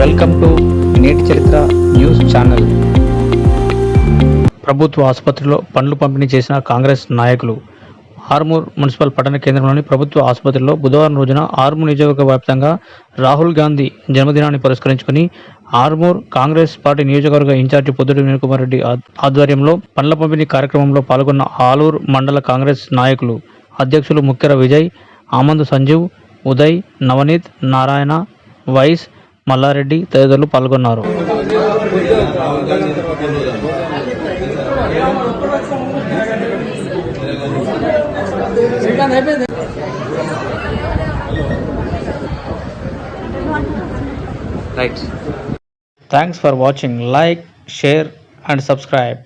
Welcome to నేటి చరిత్ర news channel. ప్రభుత్వ ఆసుపత్రిలో పనులు పంపిణీ చేసిన కాంగ్రెస్ నాయకులు ఆర్మూర్ మున్సిపల్ పట్టణ కేంద్రంలోని ప్రభుత్వ ఆసుపత్రిలో బుధవారం రోజున ఆర్మూర్ నియోజకవర్గ వ్యాప్తంగా రాహుల్ గాంధీ జన్మదినాన్ని పురస్కరించుకుని ఆర్మూర్ కాంగ్రెస్ పార్టీ నియోజకవర్గ ఇన్ఛార్జి పొద్దుటి వినయకుమార్ రెడ్డి ఆధ్వర్యంలో పండ్ల పంపిణీ కార్యక్రమంలో పాల్గొన్న ఆలూరు మండల కాంగ్రెస్ నాయకులు అధ్యక్షులు ముక్కెర విజయ్ ఆమందు సంజీవ్ ఉదయ్ నవనీత్ నారాయణ వైస్ మల్లారెడ్డి తదితరులు పాల్గొన్నారు. Right thanks for watching like share and subscribe